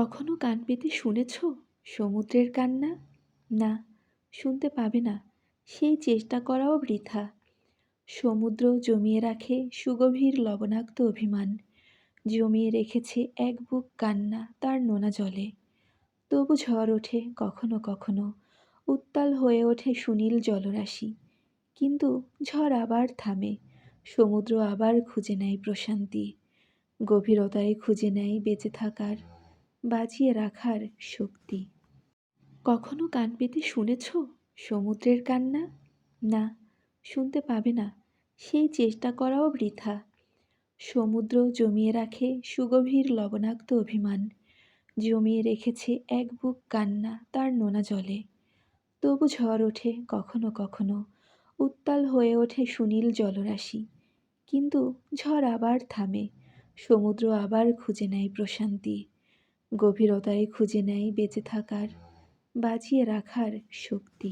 কখনো কান পেতে শুনেছ? সমুদ্রের কান্না? না, শুনতে পাবে না। সেই চেষ্টা করাও বৃথা। সমুদ্র জমিয়ে রাখে সুগভীর লবণাক্ত অভিমান। জমিয়ে রেখেছে এক বুক কান্না তার নোনা জলে। তবু ঝড় ওঠে কখনো কখনো। উত্তাল হয়ে ওঠে সুনীল জলরাশি। কিন্তু ঝড় আবার থামে। সমুদ্র আবার খুঁজে নেয় প্রশান্তি। গভীরতায় খুঁজে নেয় বেঁচে থাকার বাজিয়ে রাখার শক্তি। কখনো কান পেতে শুনেছ? সমুদ্রের কান্না? না, শুনতে পাবে না। সেই চেষ্টা করাও বৃথা। সমুদ্র জমিয়ে রাখে সুগভীর লবণাক্ত অভিমান। জমিয়ে রেখেছে এক বুক কান্না তার নোনা জলে। তবু ঝড় ওঠে কখনো কখনো। উত্তাল হয়ে ওঠে সুনীল জলরাশি। কিন্তু ঝড় আবার থামে। সমুদ্র আবার খুঁজে নেয় প্রশান্তি। গভীরতায় খুঁজে নেয় বেঁচে থাকার বাঁচিয়ে রাখার শক্তি।